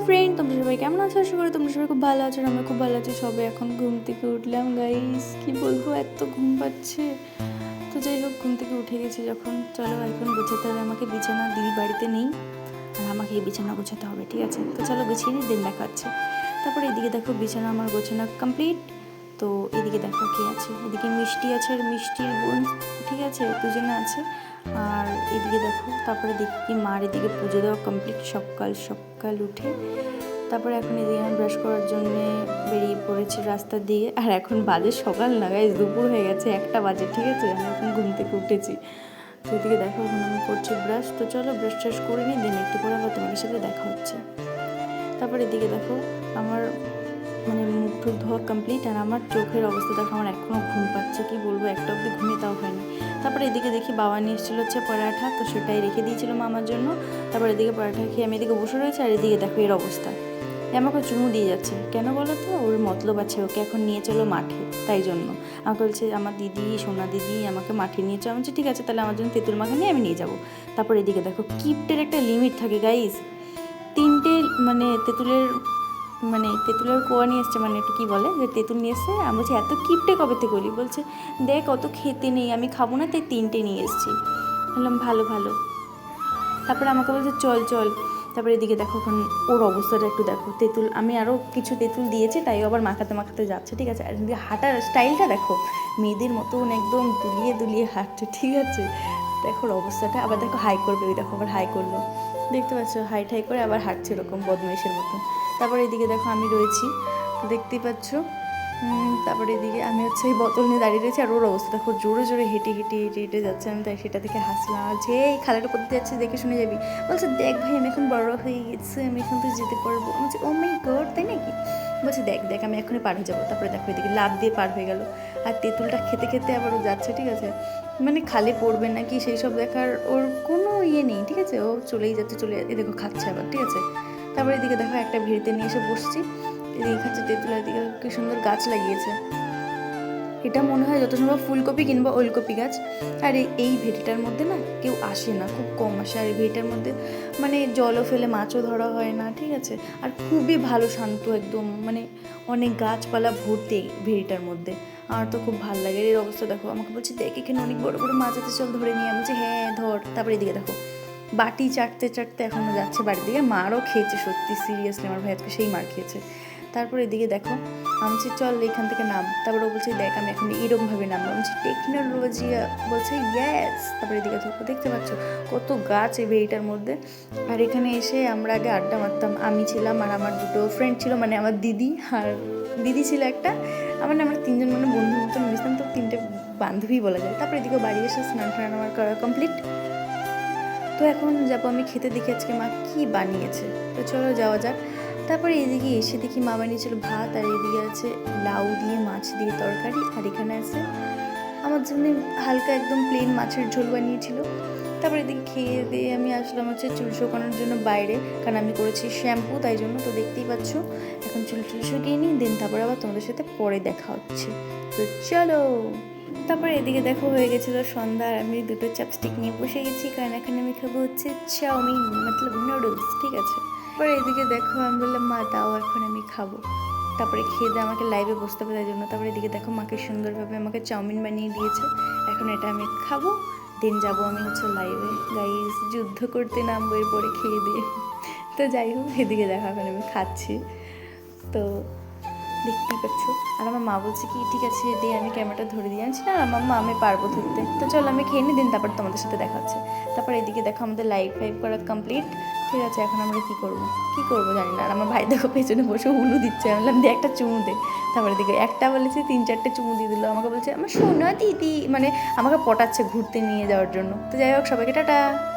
Hi friend, তোমরা সবাই কেমন আছো? আশা করি তোমরা সবাই খুব ভালো আছো আমরা খুব ভালো আছি। সবাই এখন ঘুম থেকে উঠলাম গাইস কি বলব, এত ঘুম পাচ্ছে। তো যাই হোক, ঘুম থেকে উঠে গেছি যখন। চলো, এখন গোছাতে হবে। আমাকে বিছানা দিদি বাড়িতে নেই। আর আমাকে এই বিছানা গোছাতে হবে, ঠিক আছে? তো চলো গুছিয়ে নিই দিন দেখা হচ্ছে। তারপরে এদিকে দেখো, বিছানা আমার গোছানো কমপ্লিট তো এদিকে দেখো কি আছে। এদিকে মিষ্টি আছে আর মিষ্টির বোন ঠিক আছে, দুজনে আছে। আর এদিকে দেখো, তারপরে দেখি কি মার এদিকে পুজো দেওয়া কমপ্লিট সকাল সকাল উঠে। তারপরে এখন এদিকে আমি ব্রাশ করার জন্য বেরিয়ে পড়েছি রাস্তার দিকে আর এখন বাজে সকাল না গাইজ দুপুর হয়ে গেছে, একটা বাজে, ঠিক আছে? আমি এখন ঘুম থেকে উঠেছি। তো এদিকে দেখো, এখন আমি করছি ব্রাশ তো চলো ব্রাশ ট্রাশ করে নিই দেন একটু পরে আবার তোমাদের সাথে দেখা হচ্ছে। তারপরে এদিকে দেখো, আমার মানে মুখ টুক ধোয়া কমপ্লিট আর আমার চোখের অবস্থা দেখো আমার এখনও ঘুম পাচ্ছে। কি বলব, একটা অবধি ঘুমিয়ে তাও হয়নি তারপরে এদিকে দেখি বাবা নিয়ে এসেছিল হচ্ছে পরাঠা, তো সেটাই রেখে দিয়েছিল মামার জন্য। তারপরে এদিকে পরাঠা খেয়ে আমি এদিকে বসে রয়েছে, আর এদিকে দেখো এর অবস্থা। আমাকে চুমু দিয়ে যাচ্ছে। কেন বলো তো? ওর মতলব আছে, ওকে এখন নিয়ে চলো মাঠে, তাই জন্য। আমাকে বলছে, আমার দিদি, সোনা দিদি, আমাকে মাঠে নিয়ে চলো। আমি ঠিক আছে, তাহলে আমার জন্য তেঁতুল মাখা নিয়ে আমি নিয়ে যাব। তারপর এদিকে দেখো, কিপ্টের একটা লিমিট থাকে গাইজ তিনটে মানে তেঁতুলের মানে তেঁতুলের কোয়া নিয়ে এসছে মানে একটু কী বলে? যে তেঁতুল নিয়ে এসছে। আমি বলছি, এত কিপটে কবে থেকে বলি বলছে, দেখ, অত খেতে নেই, আমি খাব না, তাই তিনটে নিয়ে এসেছি। বললাম, ভালো ভালো। তারপরে আমাকে বলছে, চল চল। তারপরে এদিকে দেখো এখন ওর অবস্থাটা একটু দেখো। তেঁতুল, আমি আরও কিছু তেঁতুল দিয়েছি, তাই আবার মাখাতে মাখাতে যাচ্ছে, ঠিক আছে? আর এদিকে হাঁটার স্টাইলটা দেখো, মেয়েদের মতন একদম দুলিয়ে দুলিয়ে হাঁটছে, ঠিক আছে? দেখো ওর অবস্থাটা, আবার দেখো হাই করবে, ওই দেখো আবার হাই করল। দেখতে পাচ্ছ হাই ঠাই করে আবার হাঁটছে এরকম বদমাইশের মতো তারপরে এদিকে দেখো আমি রয়েছি। দেখতেই পাচ্ছ? তারপরে এদিকে আমি হচ্ছে এই বোতল নিয়ে দাঁড়িয়ে রয়েছি, আর ওর অবস্থা দেখো জোরে জোরে হেঁটে হেঁটে হেঁটে হেঁটে যাচ্ছে। আমি তাই সেটা দেখে হাসলাম। যে এই খালাটা করতে যাচ্ছে দেখে শুনে যাবি। বলছে, দেখ ভাই, আমি এখন বড় হয়ে গেছি, আমি এখন তো যেতে পারব। আমি বলছি ও মাই গড তাই নাকি? বলছে, দেখ দেখ, আমি এখনই পার হয়ে যাব। তারপরে দেখো এদিকে লাভ দিয়ে পার হয়ে গেল। আর তেঁতুলটা খেতে খেতে আবার ও যাচ্ছে, ঠিক আছে? মানে খালে পড়বে নাকি সেই সব দেখার ওর কোনো ইয়ে নেই, ঠিক আছে? ও চলেই যাচ্ছে, চলে এ দেখো খাচ্ছে আবার, ঠিক আছে? তারপরে এদিকে দেখো একটা ভিড়তে নিয়ে এসে বসছি। এদিকে খাচ্ছে তেঁতুল, এদিকে কি সুন্দর গাছ লাগিয়েছে। এটা মনে হয় যত সম্ভব ফুলকপি কিংবা ওলকপি গাছ। আর এই- ভেটিটার মধ্যে না কেউ আসে না, খুব কম আসে। আর এই ভেটিটার মধ্যে মানে জলও ফেলে, মাছও ধরা হয় না, ঠিক আছে? আর খুবই ভালো শান্ত একদম মানে অনেক গাছপালা ভর্তি এই ভেড়িটার মধ্যে। আমার তো খুব ভালো লাগে। এর অবস্থা দেখো, আমাকে বলছি, দেখ, এখানে অনেক বড় বড় মাছ আছে, চল ধরে নিয়ে আমি বলছি হ্যাঁ ধর। তারপরে এদিকে দেখো বাটি চাটতে চাটতে এখনও যাচ্ছে বাড়ির দিকে। মারও খেয়েছে সত্যি সিরিয়াসলি আমার ভাই আজকে সেই মার খেয়েছে। তারপর এদিকে দেখো, আমি চল এখান থেকে নাম। তারপর ও বলছে, দেখ, আমি এখন এরকমভাবে নামবো। আমি বলছি টেকনোলজি বলছে ইয়েস তারপরে এদিকে দেখো দেখতে পাচ্ছ, কত গাছ এই ভেড়িটার মধ্যে। আর এখানে এসে আমরা আগে আড্ডা মারতাম। আমি ছিলাম আর আমার দুটো ফ্রেন্ড ছিল মানে আমার দিদি আর দিদি ছিল একটা। আমার না, আমরা তিনজন মানে বন্ধুর মতন মিশতাম, তো তিনটে বান্ধবী বলা যায়। তারপরে এদিকে বাড়ি এসে স্নান টান আমার করা কমপ্লিট তো এখন যাব আমি খেতে দেখি আজকে মা কী বানিয়েছে। তো চলো যাওয়া যাক। তারপরে এদিকে এসে দেখি মা বানিয়েছিল ভাত, আর এদিকে আছে লাউ দিয়ে মাছ দিয়ে তরকারি, আর এখানে আছে আমার জন্য হালকা একদম প্লেন মাছের ঝোল বানিয়েছিল। তারপরে এদিকে খেয়ে দিয়ে আমি আসলাম হচ্ছে চুল শুকানোর জন্য বাইরে, কারণ আমি করেছি শ্যাম্পু, তাই জন্য তো দেখতেই পাচ্ছ। এখন চুল চুল শুকিয়ে নিই, দেন তারপরে আবার তোমাদের সাথে পরে দেখা হচ্ছে। তো চলো। তারপরে এদিকে দেখো হয়ে গেছিল সন্ধ্যা আর আমি দুটো চাপস্টিক নিয়ে বসে গেছি, কারণ এখানে আমি খাব হচ্ছে চাউমিন, মতলব নুডলস ঠিক আছে? তারপরে এদিকে দেখো আমি বললাম, মা দাও এখন আমি খাব। তারপরে খেয়ে দিয়ে আমাকে লাইভে বসতে হবে, তাই জন্য তারপরে এদিকে দেখো মাকে সুন্দরভাবে আমাকে চাউমিন বানিয়ে দিয়েছে। এখন এটা আমি খাব, দিন যাব আমি হচ্ছে লাইভে গাইস যুদ্ধ করতে নামবো এরপরে খেয়ে দিয়ে। তো যাই হোক, এদিকে দেখো এখন আমি খাচ্ছি। তো দেখতেই পাচ্ছ? আর আমার মা বলছে কি, ঠিক আছে দিয়ে আমি ক্যামেরাটা ধরে দিয়ে আনছি না আর আমার মা, আমি পারব ধরতে। তো চলো, আমি খেয়ে নিই, দিন তারপর তোমাদের সাথে দেখা হচ্ছে। তারপর এদিকে দেখো, আমাদের লাইভ ফাইভ করা কমপ্লিট ঠিক আছে, এখন আমরা কি করব? কি করব জানি না। আর আমার ভাই দেখো, পেছনে বসে উলু দিচ্ছে। আমি বললাম দিয়ে একটা চুমু দে। তারপরে দিকে একটা বলেছে, তিন, চারটে চুমু দিয়ে দিল। আমাকে বলছে, আমার সোনা দিদি। মানে আমাকে পটাচ্ছে ঘুরতে নিয়ে যাওয়ার জন্য। তো যাই হোক, সবাইকে টাটা।